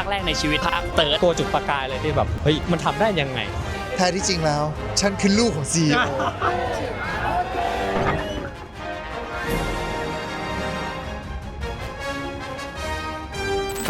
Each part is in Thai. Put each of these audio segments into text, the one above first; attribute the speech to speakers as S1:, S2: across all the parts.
S1: าคแรกในชีวิตภาคเติร์ด
S2: ตัวจุดประกายเลยที่แบบเฮ้ยมันทำได้ยังไง
S3: แท้ที่จริงแล้ว ฉันคือลูกของซี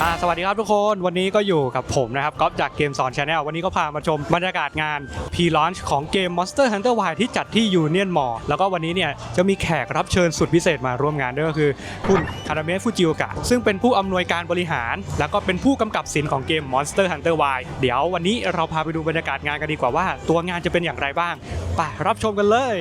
S3: อ่า
S2: สวัสดีครับทุกคนวันนี้ก็อยู่กับผมนะครับก๊อฟจากเกมสอนชาแนลวันนี้ก็พามาชมบรรยากาศงาน P-Launch ของเกม Monster Hunter Y ที่จัดที่ Union Mall แล้วก็วันนี้เนี่ยจะมีแขกรับเชิญสุดพิเศษมาร่วมงานด้วยก็คือคุณคาราเมะฟูจิโอกะซึ่งเป็นผู้อำนวยการบริหาร แล้วก็เป็นผู้กำกับศิลป์ของเกม Monster Hunter Y เดี๋ยววันนี้เราพาไปดูบรรยากาศงานกันดีกว่าว่า ตัวงานจะเป็นอย่างไรบ้างไปรับชมกันเลย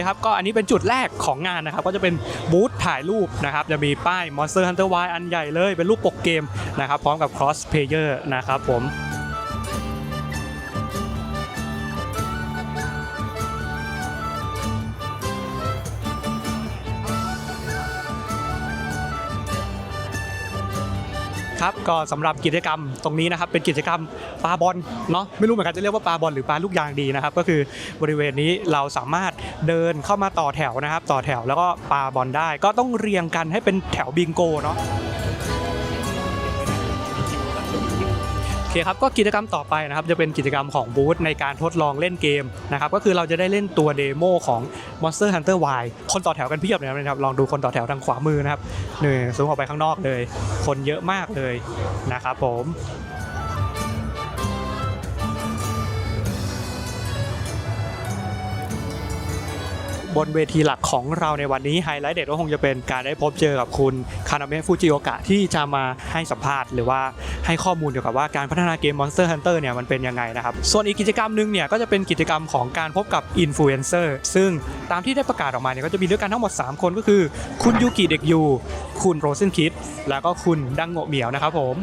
S2: คครับก็อันนี้เป็นจุดแรกของงานนะครับ ก็จะเป็นบูธถ่ายรูปนะครับ จะมีป้าย Monster Hunter Y อันใหญ่เลยเป็นรูปปกเกมนะครับ พร้อมกับ cross player นะครับผม ครับก็สำหรับกิจกรรมตรงนี้นะครับเป็นกิจกรรมปลาบอลเนาะไม่รู้เหมือนกันจะเรียกว่าปลาบอลหรือปลาลูกยางดีนะครับก็คือบริเวณนี้เราสามารถเดินเข้ามาต่อแถวนะครับ ต่อแถวแล้วก็ปลาบอลได้ ก็ต้องเรียงกันให้เป็นแถวบิงโกเนาะ เคครับก็กิจกรรมต่อไปนะครับจะเป็นกิจกรรมของบูธในการทดลองเล่นเกมนะครับก็คือเราจะได้เล่นตัวเดโมของ Monster Hunter Y คนต่อแถวกันเพียบเลยนะครับลองดูคนต่อแถวทางขวามือนะครับนี่ซูงออกไปข้างนอกเลย คนเยอะมากเลยนะครับผม บนเวทีหลักของเราในวันนี้ไฮไลท์เด็ดก็คงจะเป็นการได้พบเจอกับคุณคานาเมะฟูจิโอกะที่จะมาให้สัมภาษณ์หรือว่าให้ข้อมูลเกี่ยวกับว่าการพัฒนาเกม Monster Hunter เนี่ยมันเป็นยังไงนะครับ ส่วนอีกกิจกรรมหนึ่งเนี่ยก็จะเป็นกิจกรรมของการพบกับอินฟลูเอนเซอร์ซึ่งตามที่ได้ประกาศออกมาเนี่ยก็จะมีด้วยกันทั้งหมด 3 คนก็คือ คุณยูกิเด็กยูคุณโรเซนคิดแล้วก็คุณดังโงเหมียวนะครับผม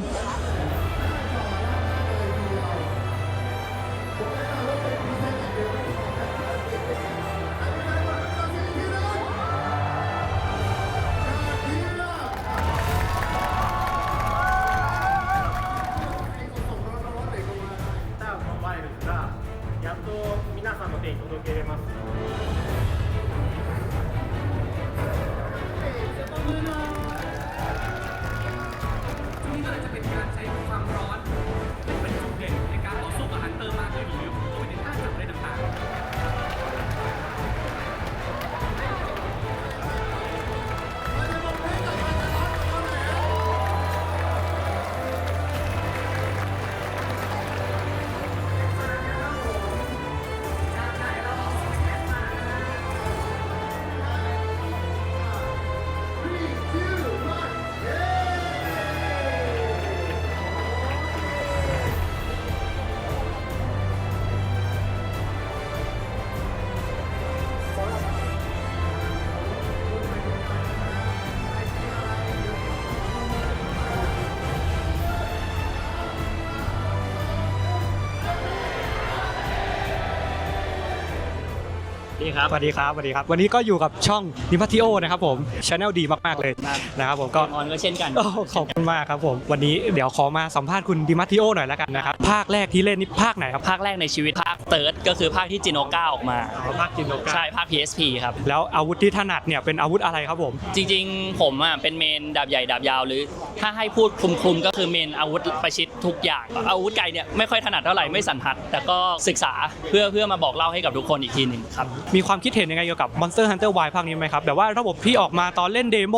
S4: นี่ครับ
S2: สวัสดีครับสวัสดีครับ วันนี้ก็อยู่กับช่องนิพัทิโอนะครับผมชาแนลดีมากๆเลยนะครับผมก็
S1: ออนก็เช่นกัน
S2: โอ้ขอบคุณมากครับผม วันนี้เดี๋ยวขอมาสัมภาษณ์คุณดิมัตติโอหน่อยแล้วกันนะครับ ภาคแรกที่เล่นนี่ภาคไหนครับ
S1: ภาคแรกในชีวิตภาคเติร์ดก็คือภาคที่จิโนก้าออกมา
S2: ภาคจินโนกา
S1: ใช่ ภาค PSP ครับ
S2: แล้วอาวุธที่ถนัดเนี่ยเป็นอาวุธอะไรครับผม
S1: จริงๆ ผมอะเป็นเมนดาบใหญ่ดาบยาวหรือ ถ้าให้พูดคลุมๆก็คือเมนอาวุธประชิดทุกอย่าง อาวุธไกลเนี่ยไม่ค่อยถนัดเท่าไหร่ไม่สันทัด แต่ก็ศึกษาเพื่อเพื่อมาบอกเล่าให้กับทุกคนอีกทีหนึ่งครับ
S2: มีความคิดเห็นยังไงเกี่ยวกับ Monster Hunter Wild ภาคนี้ไหมครับแบบว่าระบบที่ออกมาตอนเล่นเดโม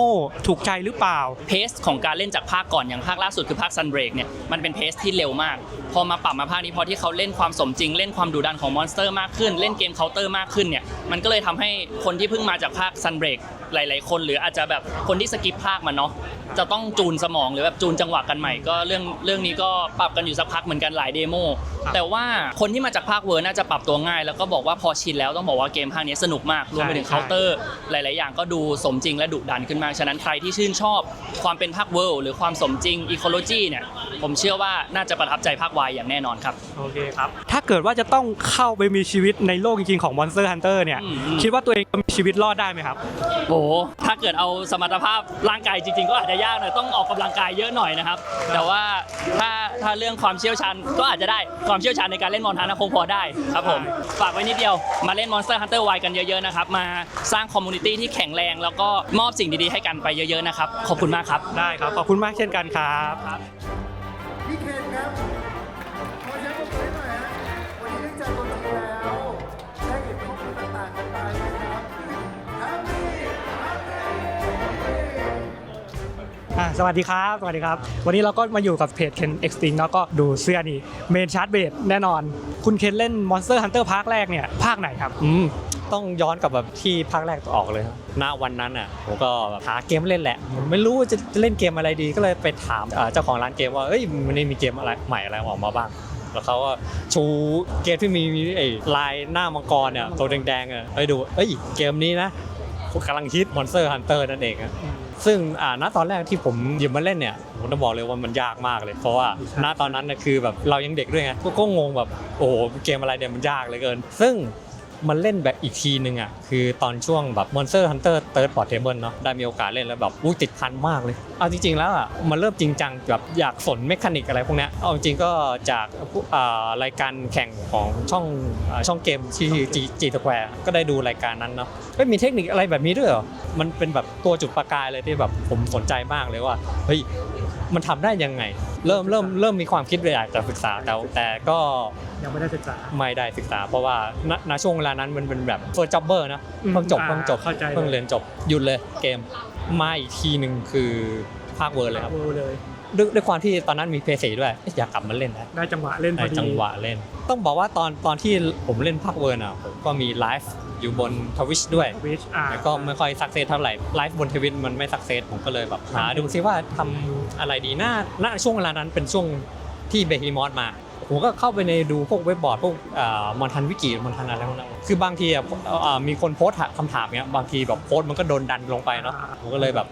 S2: ถูกใจหรือเปล่า
S1: เพสของการเล่นจากภาคก่อนอย่างภาคล่าสุดคือภาค Sunbreak เนี่ยมันเป็นเพสที่เร็วมาก พอมาปรับมาภาคนี้พอที่เขาเล่นความสมจริง เล่นความดุดันของมอนสเตอร์มากขึ้น เล่นเกมเคาน์เตอร์มากขึ้นเนี่ยมันก็เลยทำให้คนที่เพิ่งมาจากภาค Sunbreak หลาย ๆ คน หรืออาจจะแบบคนที่สกิปภาคมันเนาะจะต้องจูนสมองหรือแบบจูนจังหวะกันใหม่ ก็เรื่องเรื่องนี้ก็ปรับกันอยู่สักพักเหมือนกันหลายเดโม
S2: ครับ
S1: แต่ว่าคนที่มาจากภาคเวอร์น่าจะปรับตัวง่าย แล้วก็บอกว่าพอชินแล้วต้องบอกว่าเกมภาคนี้สนุกมากรวมไปถึง
S2: ใช่
S1: เคาน์เตอร์หลาย ๆ อย่างก็ดูสมจริงและดุดันขึ้นมากฉะนั้นใครที่ชื่นชอบความเป็นภาคเวิลด์หรือความสมจริงอีโคโลจีเนี่ยผมเชื่อว่าน่าจะประทับใจภาควายอย่างแน่นอนครับ
S2: โอเคครับ ถ้าเกิดว่าจะต้องเข้าไปมีชีวิตในโลกจริงๆของ Monster Hunter เนี่ย
S1: อืมอืม
S2: คิดว่าตัวเองจะมีชีวิตรอดได้ไหมครับ
S1: โอ้โหถ้าเกิดเอาสมรรถภาพร่างกายจริง ๆ ก็อาจจะยากหน่อยต้องออกกำลังกายเยอะหน่อยนะครับ แต่ว่าถ้าถ้าเรื่องความเชี่ยวชาญก็อาจจะได้ความเชี่ยวชาญในการเล่นมอนทานะคงพอได้ครับผมฝากไว้นิดเดียวมาเล่น Monster Hunter Y กันเยอะๆนะครับ มาสร้างคอมมูนิตี้ที่แข็งแรงแล้วก็มอบสิ่งดีๆให้กันไปเยอะๆนะครับ ขอบคุณมากครับ
S2: ได้ครับ ขอบคุณมากเช่นกันครับ สวัสดีครับ สวัสดีครับ วันนี้เราก็มาอยู่กับเพจเคนเอ็กซ์ติงแล้วก็ดูเสื้อนี่เมนชาร์ b เบดแน่นอน คุณเคนเล่น Monster Hunter ภาคแรกเนี่ย ภาคไหนครับ
S5: อืมต้องย้อนกลับแบบที่ภาคแรกออกเลยครับณวันนั้นอะผมก็แบบหาเกมเล่นแหละผมไม่รู้ว่าจะเล่นเกมอะไรดีก็เลยไปถามเจ้าของร้านเกมว่าเอ้ยมันนี่มีเกมอะไรใหม่อะไรออกมาบ้างแล้วเขาก็ชูเกมที่มีมีไอ้ลายหน้ามังกรเนี่ยตัวแดงๆอะไปดูเอ้ยเกมนี้นะ กำลังฮิต Monster Hunter นั่นเองอะซึ่งอ่าณตอนแรกที่ผมหยิบมาเล่นเนี่ยผมต้องบอกเลยว่ามันยากมากเลย เพราะว่าณตอนนั้นน่ะคือแบบเรายังเด็กด้วยไงก็ก็งงแบบโอ้โหเกมอะไรเนี่ยมันยากเหลือเกิน ซึ่ง มันเล่นแบบอีกทีนึงอะคือตอนช่วงแบบ Monster Hunter Third Portable เนาะได้มีโอกาสเล่นแล้วแบบอุ้ยติดพันมากเลย เอาจริง ๆ แล้วอะมันเริ่มจริงจังแบบอยากสนเมคานิกอะไรพวกเนี้ยเอาจริงๆก็จากผู้อ่ารายการแข่งของช่องอ่าช่องเกมที่ G G Square ก็ได้ดูรายการนั้นเนาะเฮ้ยมีเทคนิคอะไรแบบนี้ด้วยเหรอมันเป็นแบบตัวจุดประกายเลยที่แบบผมสนใจมากเลยว่าเฮ้ย มันทำได้ยังไง เริ่มเริ่มเริ่มมีความคิดอยากจะศึกษาแต่แต่ก็
S2: ยังไม่ได้ศึกษา
S5: ไม่ได้ศึกษา เพราะว่าณณช่วงเวลานั้นมันเป็นแบบเฟิร์สจ็อบเบอร์นะ
S2: อืม
S5: เพิ่งจบ
S2: อ่า
S5: เพิ่งจบ
S2: เข้าใจเลย
S5: เพิ่งเรียนจบหยุดเลยเกมมาอีกทีหนึ่งคือภาคเวิร์ดเลยครับ
S2: เวอร์เลย
S5: ด้วยด้วยความที่ตอนนั้นมีเพย์สีด้วยเอ๊ะอยากกลับมาเล่นนะ
S2: ได้จังหวะเล่นพ
S5: ใน
S2: อดี
S5: จังหวะเล่น ต้องบอกว่าตอนตอนที่ผมเล่นภาคเวิร์ดอะผมก็มีไลฟ์อยู่บนทวิชด้วย
S2: วิชอ่า
S5: แต่ก็ไม่ค่อยสักเซสเท่าไหร่ไลฟ์บนทวิตมันไม่สักเซสผมก็เลยแบบหาดูซิว่าทำอะไรดีน่าณช่วงเวลานั้นเป็นช่วงที่เบฮีมอสมาผมก็เข้าไปในดูพวกเว็บบอร์ดพวกมอนทันวิกิมอนทันอะไรพวกนั้นคือบางทีอะอ่ามีคนโพสต์คำถามเนี้ยบางทีแบบโพสต์มันก็โดนดันลงไปเนาะผมก็เลยแบบ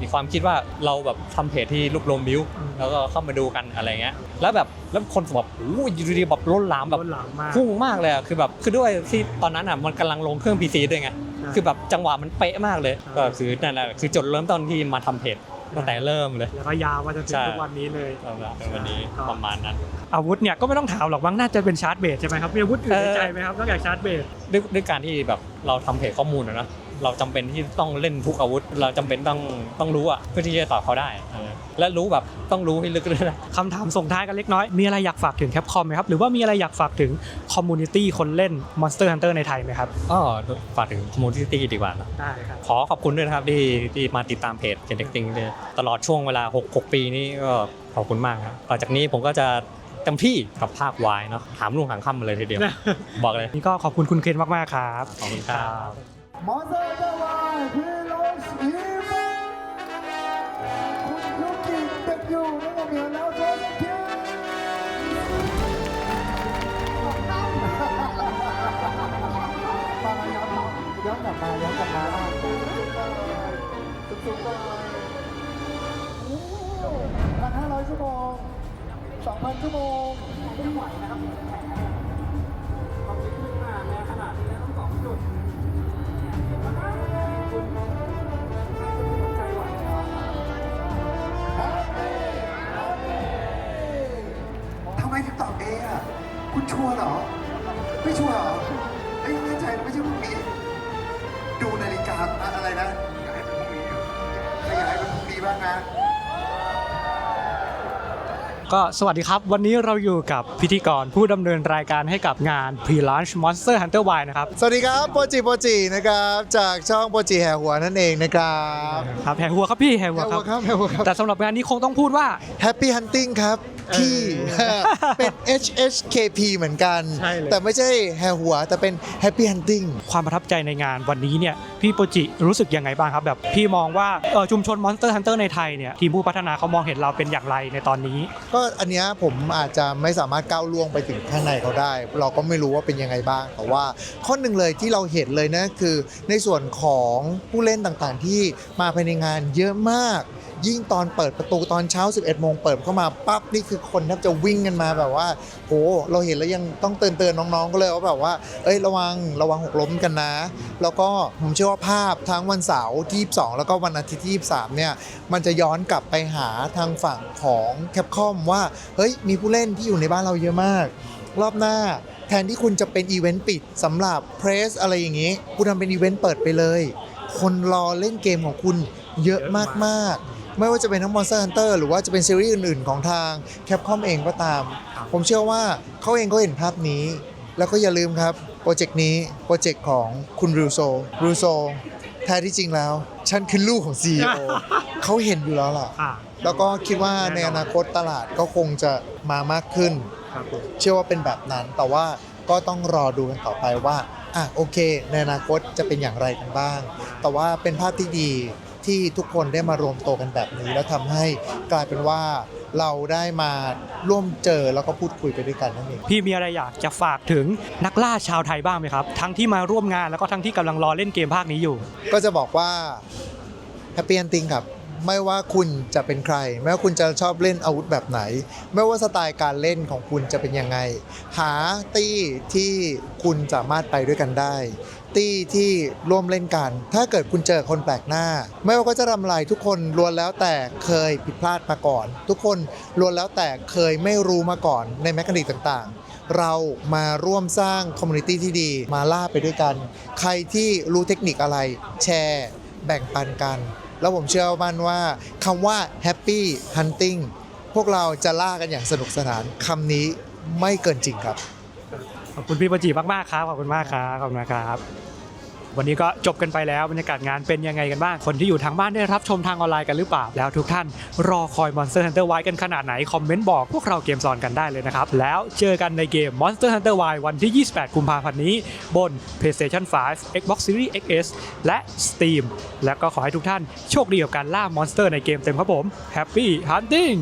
S5: มีความคิดว่าเราแบบทำเพจที่รวบรวมวิวแล้วก็เข้ามาดูกันอะไรเงี้ยแล้วแบบแล้วคนแบบโอ้ยอยู่ดีๆแบบล้นหลามแบบ
S2: ต้นหลังมาก
S5: พุ่งมากเลยอะคือแบบคือด้วยที่ตอนนั้นอะมันกำลังลงเครื่อง PC ด้วยไง
S2: อ่า
S5: คือแบบจังหวะมันเป๊ะมากเลย
S2: อ่า
S5: ก็คือนั่นแหละคือจุดเริ่มต้นที่มาทำเพจตั้งแต่เริ่มเลย
S2: แล้วก็ยาวมาจนถึง
S5: ใช่
S2: ทุกวันนี้เลย
S5: ประมาณวันนี้ประมาณนั้น
S2: อาวุธเนี่ยก็ไม่ต้องถามหรอกมั้งน่าจะเป็นชาร์จเบสใช่ไหมครับมีอาวุธอื่นใน
S5: เออ
S2: ใจไหมครับนอกจากชาร์จเบส
S5: ด้วยด้วยการที่แบบเราทำเพจข้อมูลอะนะ เราจำเป็นที่ต้องเล่นทุกอาวุธ เราจำเป็นต้องต้องรู้อะเพื่อที่จะตอบเขาได้เออและรู้แบบต้องรู้ให้ลึกด้วยนะ
S2: คำถามส่งท้ายกันเล็กน้อย มีอะไรอยากฝากถึงแคปคอมไหมครับ หรือว่ามีอะไรอยากฝากถึงคอมมูนิตี้คนเล่น Monster Hunter ในไทยไหมครับ
S5: อ๋อฝากถึงคอมมูนิตี้ดีกว่านะ
S2: ได้ครับ
S5: ขอขอบคุณด้วยนะครับที่ที่มาติดตามเพจเจนเด็กติงตลอดช่วงเวลา 6 6 ปีนี้ก็ขอบคุณมากครับต่อจากนี้ผมก็จะเต็มที่กับภาควายเนาะถามลุงหางค่ำมาเลยทีเดียว บอกเลย
S2: นี่ก็ขอบคุณคุณเคนมาก ๆ ครับ
S5: ขอบคุณครับ
S3: มอเตอร์เดวายพี่ลงอีเวนคุณยุกิเป็นอยู่นโรงเรียนแล้วโทษทีมาย้อนย้อนกลับมาย้อนกลับมาสูงๆเลยพันห้าร้อยชั่วโมงสองพันชั่วโมงไม่ไหวนะครับ ชัวร์เหรอ ไม่ชัวร์เหรอเอ้ยแน่ใจนะไม่ใช่พรุ่งนี้ ดูนาฬิกาอะอะไรนะขยายเป็นพรุ่งนี้บ้างนะ
S2: ก็สวัสดีครับ วันนี้เราอยู่กับพิธีกรผู้ดำเนินรายการให้กับงาน Pre-Launch Monster Hunter Y นะครับ
S3: สวัสดีครับโปจิโปจินะครับ จากช่องโปจิแห่หัวนั่นเองนะครับ
S2: ครับแห่หัวครับพี่แห่หัว
S3: แห่
S2: ค
S3: หั
S2: รั
S3: ว
S2: บ
S3: ครับแห่หัวครับ
S2: แต่สำหรับงานนี้คงต้องพูดว่า
S3: Happy Hunting ครับ พี่ เป็น HHKP เหมือนกัน
S2: ใช่เลย
S3: แต่ไม่ใช่แฮหัว แต่เป็น Happy Hunting
S2: ความประทับใจในงานวันนี้เนี่ยพี่โปจิรู้สึกยังไงบ้างครับแบบพี่มองว่าเอ่อชุมชน Monster Hunter ในไทยเนี่ยทีมผู้พัฒนาเขามองเห็นเราเป็นอย่างไรในตอนนี้
S3: ก็อันเนี้ยผมอาจจะไม่สามารถก้าวล่วงไปถึงข้างในเขาได้ เราก็ไม่รู้ว่าเป็นยังไงบ้าง แต่ว่าข้อหนึ่งเลยที่เราเห็นเลยนะคือ ในส่วนของผู้เล่นต่างๆที่มาภายในงานเยอะมาก ยิ่งตอนเปิดประตูตอนเช้า 11โมงเปิดเข้ามาปั๊บนี่คือคนแทบจะวิ่งกันมาแบบว่าโหเราเห็นแล้วยังต้องเตือนเตือนน้องๆก็เลยว่าแบบว่า เอ้ยระวังระวังหกล้มกันนะ แล้วก็ผมเชื่อว่าภาพทั้งวันเสาร์ที่22แล้วก็วันอาทิตย์ที่23เนี่ยมันจะย้อนกลับไปหาทางฝั่งของแคปคอมว่าเฮ้ยมีผู้เล่นที่อยู่ในบ้านเราเยอะมาก รอบหน้าแทนที่คุณจะเป็นอีเวนต์ปิดสำหรับเพรสอะไรอย่างนี้ คุณทำเป็นอีเวนต์เปิดไปเลย คนรอเล่นเกมของคุณเยอะมากๆ ไม่ว่าจะเป็นทั้ง Monster Hunter หรือว่าจะเป็นซีรีส์อื่นๆ ของทาง Capcom เองก็ตาม ผมเชื่อว่าเขาเองก็เห็นภาพนี้ แล้วก็อย่าลืมครับ โปรเจกต์นี้โปรเจกต์ของคุณรูโซรูโซแท้ที่จริงแล้ว ฉันคือลูกของ CEO เขาเห็นอยู่แล้วล่ะ
S2: อ่า
S3: แล้วก็คิดว่าในอนาคตตลาดก็คงจะมามากขึ้น
S2: ครับผม
S3: เชื่อว่าเป็นแบบนั้น แต่ว่าก็ต้องรอดูกันต่อไปว่า อะโอเค ในอนาคตจะเป็นอย่างไรกันบ้าง แต่ว่าเป็นภาพที่ดี ที่ทุกคนได้มารวมตัวกันแบบนี้ แล้วทำให้กลายเป็นว่าเราได้มาร่วมเจอแล้วก็พูดคุยไปด้วยกันนั่นเอง
S2: พี่มีอะไรอยากจะฝากถึงนักล่าชาวไทยบ้างไหมครับ ทั้งที่มาร่วมงานแล้วก็ทั้งที่กำลังรอเล่นเกมภาคนี้อยู่
S3: ก็จะบอกว่า Happy Hunting ครับไม่ว่าคุณจะเป็นใคร ไม่ว่าคุณจะชอบเล่นอาวุธแบบไหน ไม่ว่าสไตล์การเล่นของคุณจะเป็นยังไง หาตี้ที่คุณสามารถไปด้วยกันได้ ตี้ที่ร่วมเล่นกัน ถ้าเกิดคุณเจอคนแปลกหน้า ไม่ว่าก็จะทำอะไรทุกคนล้วนแล้วแต่เคยผิดพลาดมาก่อน ทุกคนล้วนแล้วแต่เคยไม่รู้มาก่อนในแมคานิกต่างๆ เรามาร่วมสร้างคอมมูนิตี้ที่ดีมาล่าไปด้วยกัน ใครที่รู้เทคนิคอะไรแชร์ แบ่งปันกัน แล้วผมเชื่อมั่นว่าคำว่า happy hunting พวกเราจะล่ากันอย่างสนุกสนานคำนี้ไม่เกินจริงครับ
S2: ขอบคุณพี่โปจิมากๆครับ ขอบคุณมากครับ ขอบคุณนะครับ วันนี้ก็จบกันไปแล้วบรรยากาศงานเป็นยังไงกันบ้าง คนที่อยู่ทางบ้านได้รับชมทางออนไลน์กันหรือเปล่า แล้วทุกท่านรอคอย Monster Hunter Y กันขนาดไหน คอมเมนต์บอกพวกเราเกมซอนกันได้เลยนะครับ แล้วเจอกันในเกม Monster Hunter Y วันที่ 28 กุมภาพันธ์นี้ บน PlayStation 5 Xbox Series XS และ Steam และก็ขอให้ทุกท่านโชคดีกับการล่ามอนสเตอร์ในเกมเต็มครับผม Happy Hunting